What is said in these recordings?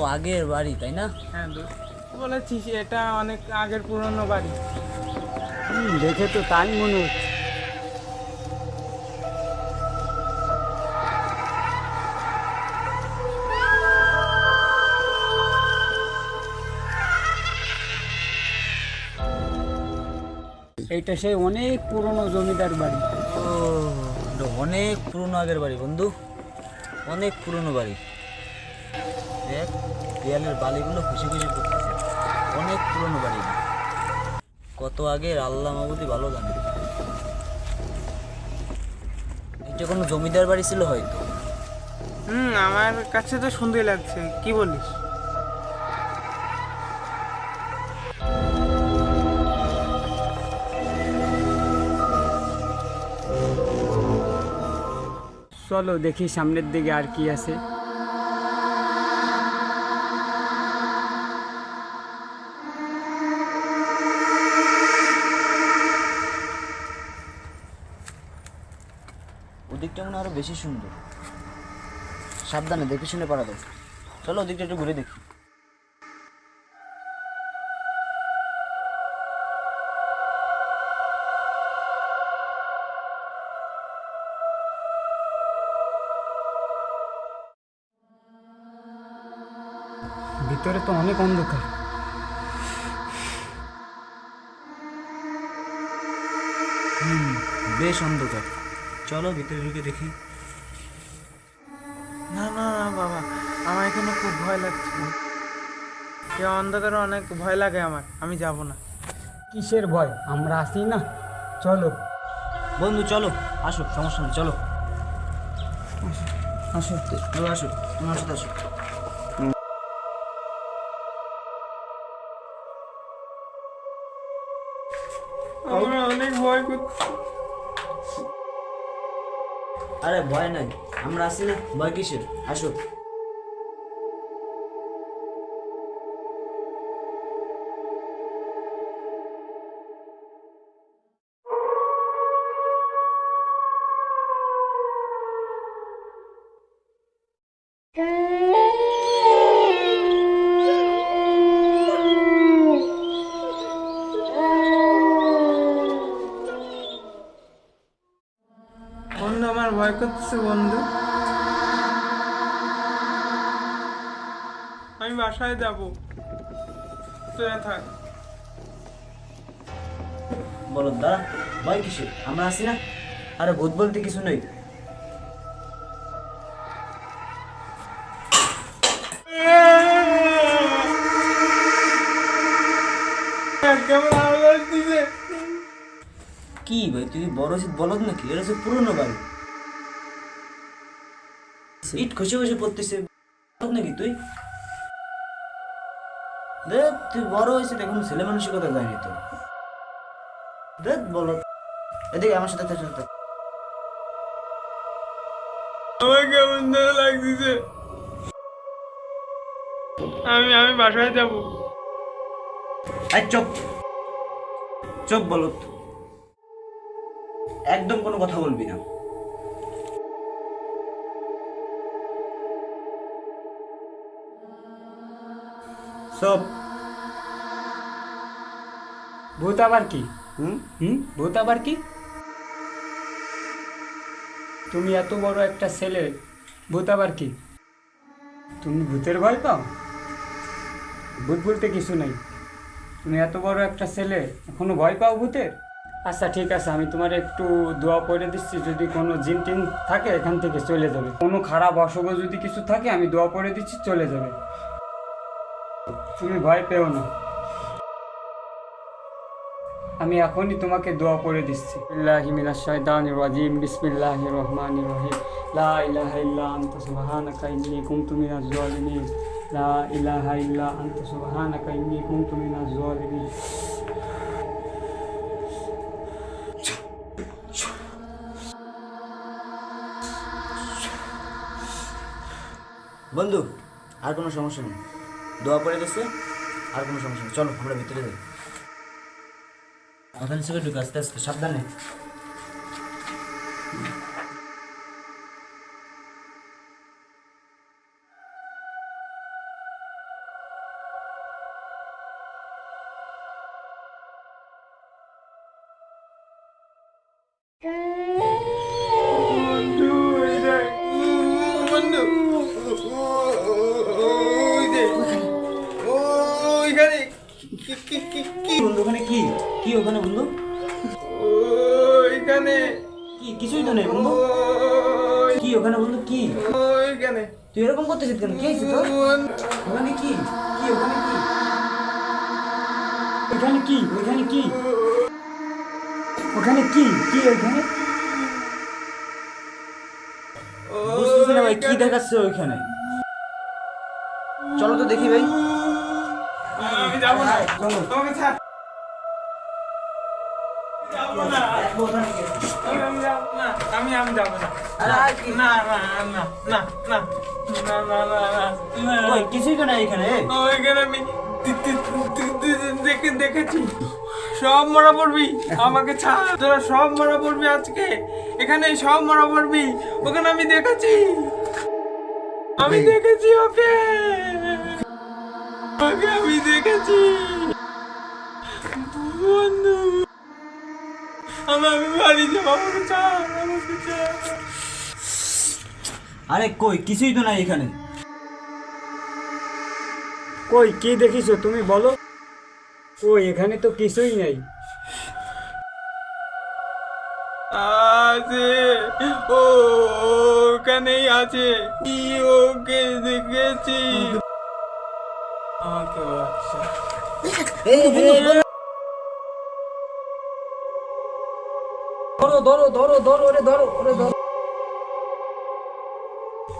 কত আগের বাড়ি তাই না? হ্যাঁ বলেছিস এটা অনেক আগের পুরনো বাড়ি। হুম, দেখে তো তাই মনে হচ্ছে। এইটা সেই অনেক পুরনো জমিদার বাড়ি। ও অনেক পুরনো আগের বাড়ি বন্ধু। অনেক পুরনো বাড়ি। দেখ দেয়ালের বালিগুলো খুশি খুশি করতেছে অনেক পুরনো বাড়ি কত আগের আল্লাহ মাবুদি ভালো জানে। এটা কোনো জমিদার বাড়ি ছিল হয়তো? হুম আমার কাছে তো সুন্দর লাগছে। কি বলিস? চলো দেখি সামনের দিকে আর কি আছে। বেশি সুন্দর। সাবধানে দেখে শুনে পারা দাও চলো ওদিকটা একটু ঘুরে দেখি। ভিতরে তো অনেক অন্ধকার। বেশ অন্ধকার। চলো ভিতরে ঢুকে দেখি। না না না বাবা আমার এখানে খুব ভয় লাগছে। এ অন্ধকারে অনেক ভয় লাগে আমার আমি যাব না। কিসের ভয়? আমরা আসি না। চলো। বন্ধু চলো আসো সমস্যা নেই চলো। আসো। চলো আসো তোমার সাথে আসো। আমার অনেক ভয় করছে। আরে ভয় নাই। আমরা আছি না ভয় কিসের আসো। ভয় করছে বন্ধু। আমি বাসায় যাব। তোরা থাক। বলো দাঁড়া ভয় কিসের? আমরা আসি না? আরে ভূত বলতে কিছু নেই। কেমন কি ভাই তুই কি বড় শীত বলদ নাকি? এটা হচ্ছে পুরনো বাড়ি ইট পড়তেছে। নাকি তুই? দেখ তুই বড় হয়েছে এখন ছেলে মানুষের কথা যায়নি তো। দেখ বলো। এদিকে আমার সাথে। আমার কেমন যেন লাগতেছে? আমি আমি বাসায় যাব। আই চুপ। চুপ বলো। একদম কোনো কথা বলবি না। সব। ভূত আবার কি? হুম? হুম? ভূত আবার কি? তুমি এত বড় একটা ছেলে ভূত আবার কি? তুমি ভূতের ভয় পাও? ভূত বলতে কিছু নেই। তুমি এত বড় একটা ছেলে এখনও ভয় পাও ভূতের? আচ্ছা ঠিক আছে আমি তোমার একটু দোয়া করে দিচ্ছি যদি কোনো জিন টিন থাকে এখান থেকে চলে যাবে। কোনো খারাপ অশুভ যদি কিছু থাকে আমি দোয়া করে দিচ্ছি চলে যাবে। তুমি ভয় পেও না। আমি এখনই তোমাকে দোয়া করে দিচ্ছি। বিল্লাহি মিনাশ শাইতানির রাজিম, বিসমিল্লাহির রহমানির রহিম। লা ইলাহা ইল্লা আনতা, সুবহানাকা ইন্নী কুনতু মিনাজ জালিমিন লা ইলাহা ইল্লা আনতা, সুবহানাকা ইন্নী কুনতু মিনাজ জালিমিন বন্ধু, আর কোনো সমস্যা নেই। দোয়া পড়ে গেছে আর কোনো সমস্যা নেই। চলো আমরা ভিতরে যাই। আস্তে আস্তে সাবধানে। তো নেই বন্ধু। কি ওখানে বন্ধু কি? ওইখানে তুই এরকম করতেছিস কেন? কি হয়েছে তোর? ওখানে কি? কি ওখানে কি? ওখানে কি ওখানে কি? ওখানে কি কি ওখানে বুঝতেছি না ভাই কি দেখাচ্ছে ওইখানে? চলো তো দেখি ভাই। আমি যাব না। চলো। আমাকে ছাড়। আমি আমি যাব না না না না না না না এখানে ওইখানে আমি দেখেছি সব মরা পড়বি আমাকে ছাড় তোরা সব মরা পড়বি আজকে এখানে সব মরা পড়বি ওখানে আমি দেখেছি আমি দেখেছি ওকে ওকে আমি দেখেছি বন্ধু আমি আমি বাড়ি যাব আমাকে আমাকে ছাড় আরে কই কিছুই তো নাই এখানে। কই কি দেখিছো তুমি বলো। কই এখানে তো কিছুই নেই। আছে ও ওখানেই আছে। কি ওকে দেখেছি? আমাকে বাচ্চা ধরো ধরো ধরো ওরে ধরো ওরে ধরো।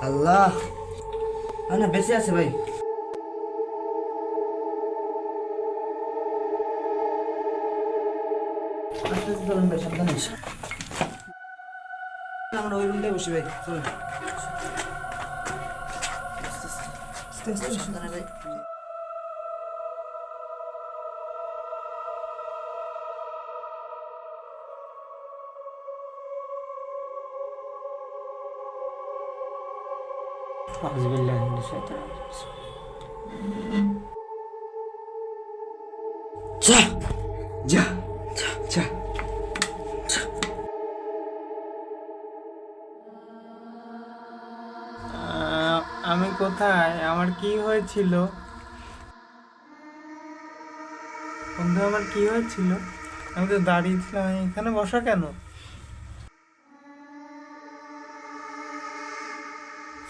আল্লাহ। না বেঁচে আছে ভাই। সাবধানে। আমরা ওই রুমটায় বসি ভাই চলুন। ভাই। আমি কোথায়? আমার কি হয়েছিল? বন্ধু, আমার কি হয়েছিল? আমি তো দাঁড়িয়ে ছিলাম আমি এখানে বসা কেন?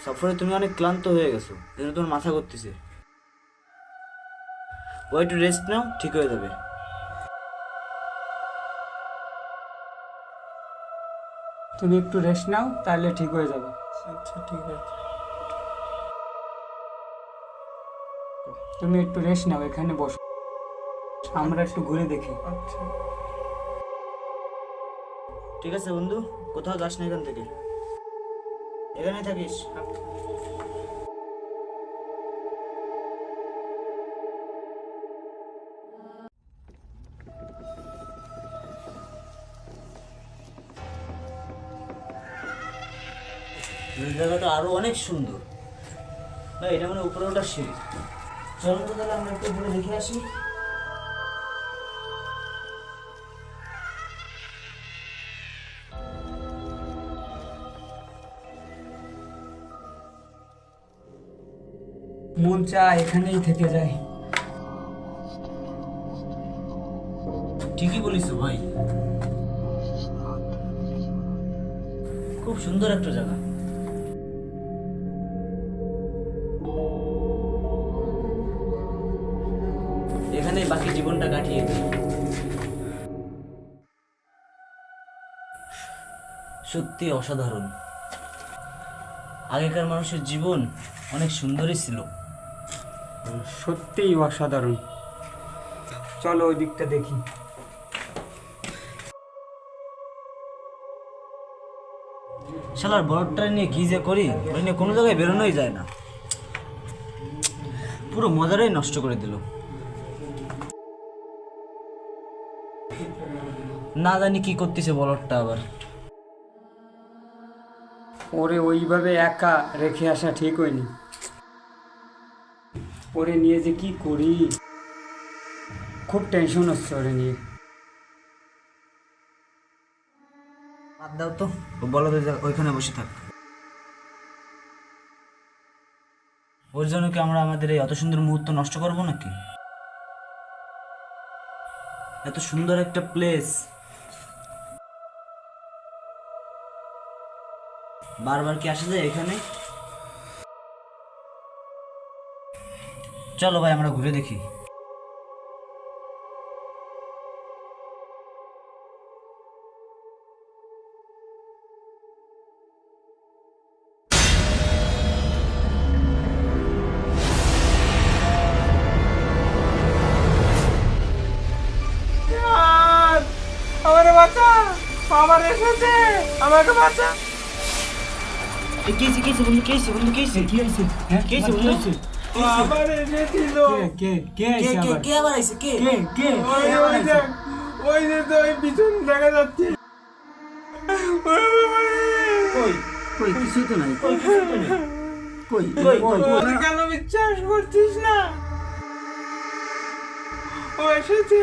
সফরে তুমি অনেক ক্লান্ত হয়ে গেছো যেন তোমার মাথা করতেছে ও একটু রেস্ট নাও ঠিক হয়ে যাবে। তুমি একটু রেস্ট নাও তাহলে ঠিক হয়ে যাবে। আচ্ছা ঠিক আছে। তুমি একটু রেস্ট নাও এখানে বসো। আমরা একটু ঘুরে দেখি। আচ্ছা। ঠিক আছে বন্ধু কোথাও যাস না এখান থেকে। এখানে থাকিস। জায়গাটা আরও অনেক সুন্দর। না এটা মানে উপরে ওটা সিঁড়ি। চলো তাহলে আমরা একটু ঘুরে দেখে আসি। মন চায় এখানেই থেকে যায়। ঠিকই বলিস ভাই। খুব সুন্দর একটা জায়গা। এখানে বাকি জীবনটা কাটিয়ে দিই সত্যি অসাধারণ। আগেকার মানুষের জীবন অনেক সুন্দরই ছিল। সত্যিই অসাধারণ। চলো ওই দিকটা দেখি। শালার বরফটা নিয়ে কি যে করি ওই নিয়ে কোনো জায়গায় বেরোনোই যায় না। পুরো মজাটাই নষ্ট করে দিল। না জানি কি করতেছে বলরটা আবার। ওরে ওইভাবে একা রেখে আসা ঠিক হয়নি। ওরে নিয়ে যে কি করি? খুব টেনশন হচ্ছে ওরে নিয়ে। বাদ দাও তো। বলো তো ওইখানে বসে থাক। ওর জন্য কি আমরা আমাদের এই অত সুন্দর মুহূর্ত নষ্ট করব নাকি? এত সুন্দর একটা প্লেস বারবার কি আসা যায় এখানে? চলো ভাই আমরা ঘুরে দেখি। আর আমার বাচ্চা আমার এসেছে আমাকে বাচ্চা এ, কি হয়েছে, কি হয়েছে বন্ধু কি হয়েছে বন্ধু কি হয়েছে কি হয়েছে? হ্যাঁ কি হয়েছে বন্ধু ও আমার এসেছিল কে কে কে কে কে কে আবার আইছে কে কে কে ওই কে ওই যে তো ওই পিছন দেখা যাচ্ছে। কই কই কিছুই তো নাই কই কিছুই তো নাই কই কই কই কেন বিশ্বাস করছিস না ও এসেছে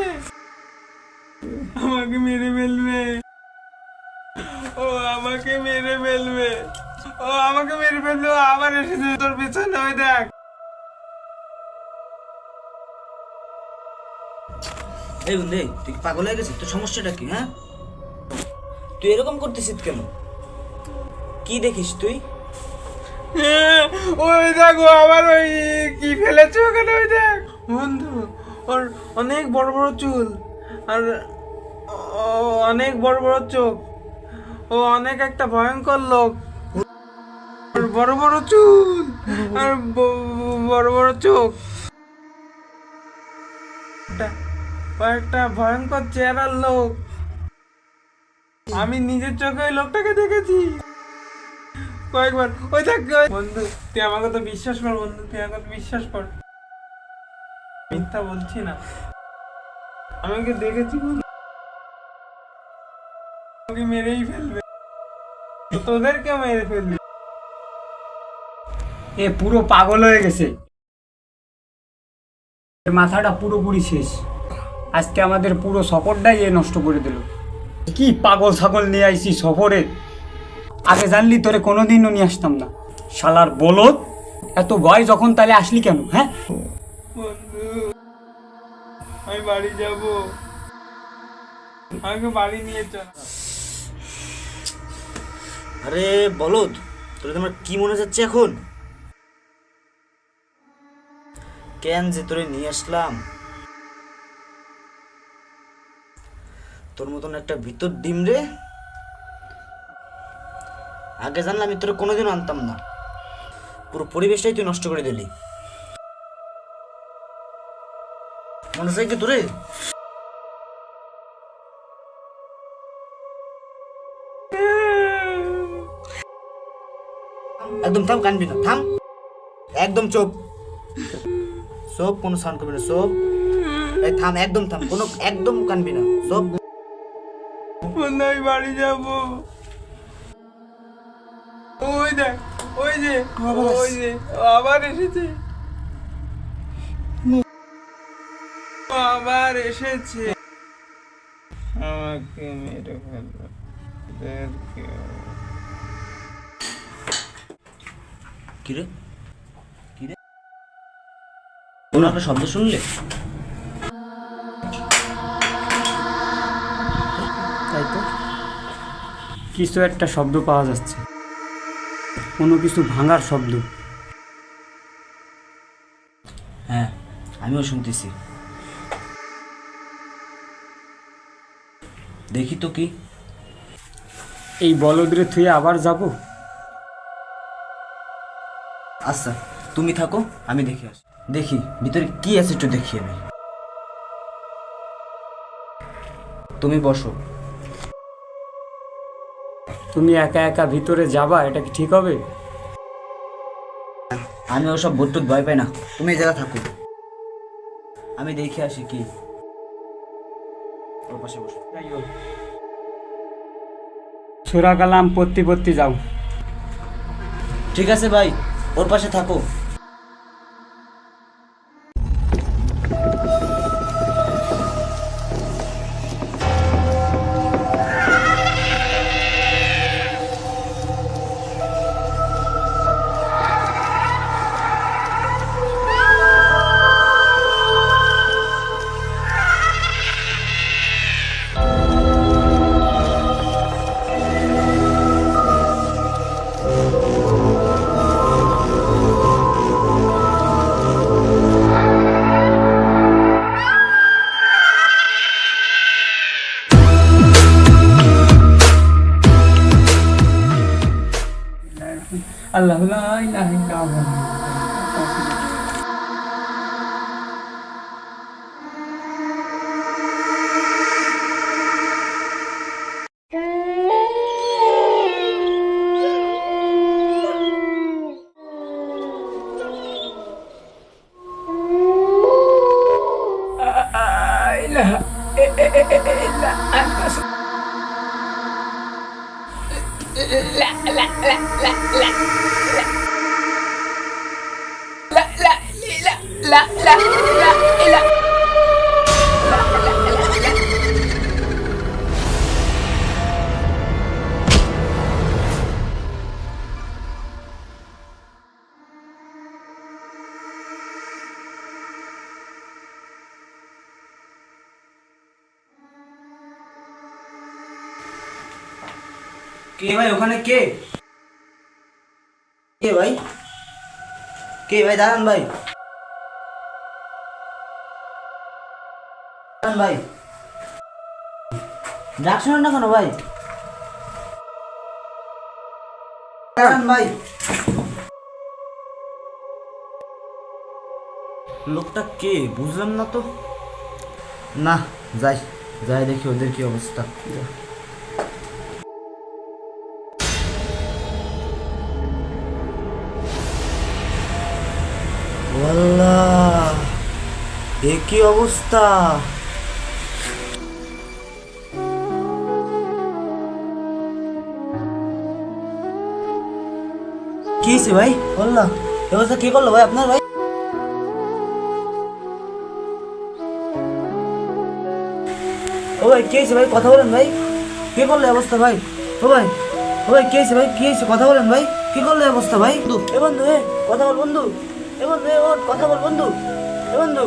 আমাকে মেরে ফেলবে। ও, আমাকে মেরে ফেলবে। ও, আমাকে মেরে ফেলবে। আবার এসেছে তোর পেছনে, ওই দেখ। এই বন্ধু তুই পাগল হয়ে গেছিস? তোর সমস্যাটা কি হ্যাঁ? তুই এরকম করতেছিস কেন? কি দেখিস তুই? ওই দেখো, আবার ওই কি ফেলেছে ওখানে, ওই দেখ। বন্ধু, ওর অনেক বড় বড় চুল, আর অনেক বড় বড় চোখ, ও অনেক একটা ভয়ঙ্কর লোক। বড় বড় চুল, আর বড় বড় চোখ। একটা ভয়ঙ্কর চেহারার লোক। আমি নিজের চোখে ওই লোকটাকে দেখেছি। কয়েকবার। ওই দেখ বন্ধু, তুই আমাকে তো বিশ্বাস কর বন্ধু, তুই আমাকে তো বিশ্বাস কর। মিথ্যা বলছি না। আমি ওকে দেখেছি বন্ধু। মেরেই ফেলবে। তোদেরকে মেরে ফেলবে। এ পুরো পাগল হয়ে গেছে। মাথাটা পুরোপুরি শেষ। আজকে আমাদের পুরো সফরটাই এ নষ্ট করে দিল। কি পাগল ছাগল নিয়ে আইছি সফরে? আগে জানলি তোরে কোনোদিনও নিয়ে আসতাম না। শালার বলদ এত ভয় যখন তাহলে আসলি কেন হ্যাঁ? আমি বাড়ি যাব। আমাকে বাড়ি নিয়ে চল। আরে বলদ তোর তোমার কি মনে যাচ্ছে এখন? কেন যে তোরে নিয়ে আসলাম? তোর মতন একটা ভিতর ডিম রে। আগে জানলে আমি তোরে কোনোদিনও আনতাম না। পুরো পরিবেশটাই তুই নষ্ট করে দিলি। মনে চাই কি তোরে? একদম থাম, কানবি না, থাম। একদম চোপ। চোপ, কোনো সাউন্ড করবি না, চোপ। থাম, একদম থাম, কোনো একদম কানবি না, চোপ। বাড়ি যাব? ওই দেখ ওই যে ওই যে আবার এসেছে। আবার এসেছে। আমাকে মেরে। কিরে? কিরে? একটা শব্দ শুনলে? কিছু একটা শব্দ পাওয়া যাচ্ছে। কোনো কিছু ভাঙার শব্দ। হ্যাঁ আমিও শুনতেছি। দেখি তো কি। এই বলদরে থুয়ে আবার যাব? আচ্ছা তুমি থাকো আমি দেখে আসি। দেখি ভিতরে কি আছে একটু দেখি আমি। তুমি বসো। তুমি একা একা ভিতরে যাবা এটা কি ঠিক হবে? আমি ওসব ভুটটুত ভয় পাই না। তুমি এই জায়গা থাকো। আমি দেখে আসি কি। ওর পাশে বসো। সুরা কালাম পত্তি পত্তি যাও। ঠিক আছে ভাই ওর পাশে থাকো। brincava. কে ভাই, ওখানে কে? কে ভাই? কে ভাই, দাঁড়ান ভাই। দাঁড়ান ভাই। ডাক না কেন ভাই? দাঁড়ান ভাই। লোকটা কে, বুঝলাম না তো। না, যাই যাই দেখি ওদের কি অবস্থা। এ কি অবস্থা? কি হয়েছে ভাই? বললা এ অবস্থা কি করল ভাই আপনার ভাই? ও ভাই কি হয়েছে ভাই? কথা বলেন ভাই। কি করল অবস্থা ভাই? ও ভাই ও ভাই কি হয়েছে ভাই? কি হয়েছে কথা বলেন ভাই। কি করল অবস্থা ভাই? বন্ধু। এ বন্ধু এ কথা বল বন্ধু। এ বন্ধু এ কথা বল বন্ধু। এ বন্ধু।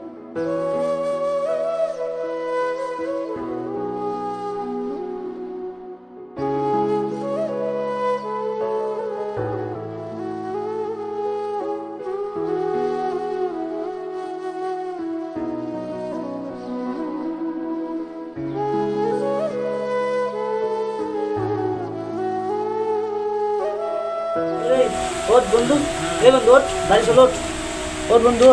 বন্ধু